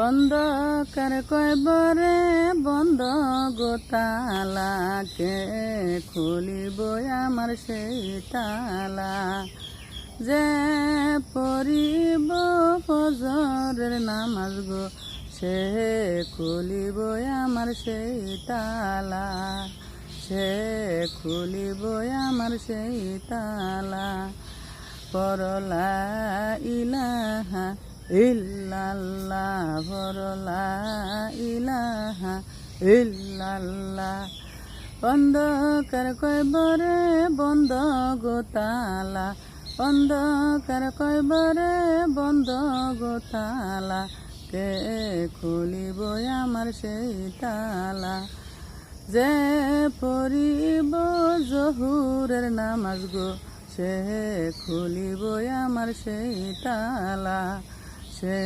অন্ধকার কয়বরে বন্ধ গোতালাকে খুলিব আমার সেই তালা? যে পড়িব ফজরের নামাজ গো, সে খুলিব আমার সেই তালা। সে খুলিব আমার সেই তালা। পরলা ইলাহা ইল্লাল্লাহ পরলা ইলাহা ইল্লাল্লাহ। অন্ধকার কয়বরে বন্ধ গোতালা অন্ধকার কয়বরে বন্ধ গোতালা কে খুলিব আমার সেই তালা? যে পড়িব জহুরের নামাজ গো, সে খুলিব আমার সেই তালা। সে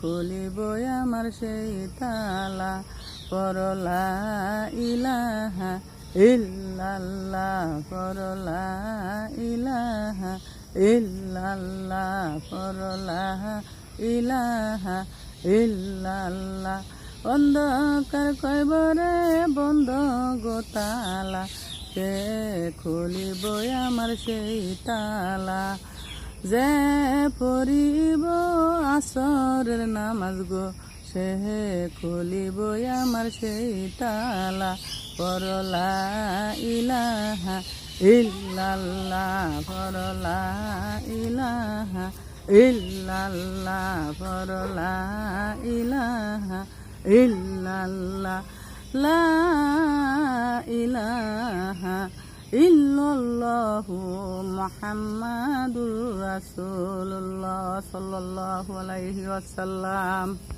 খুলিব আমার সেই তালা। পরলা ইলাহা ইল্লাল্লাহ, পরলা ইলাহা ইল্লাল্লাহ, পরলা ইলাহা ইল্লাল্লাহ। অন্ধকার কয়বরে বন্ধ গোতালা কে খুলিব আমার সেই তালা। যে পড়িব আসরের নামাজ গো, সে খুলিব আমার সেই তালা। পরলা ইলাহা ইল্লাল্লাহ, পরলা ইলাহা ইল্লাল্লাহ, পরলা ইলাহা ইল্লাল্লাহ। লা ইলাহা ইল্লাল্লাহু মুহাম্মাদুর রাসূলুল্লাহ। صلى الله عليه وسلم.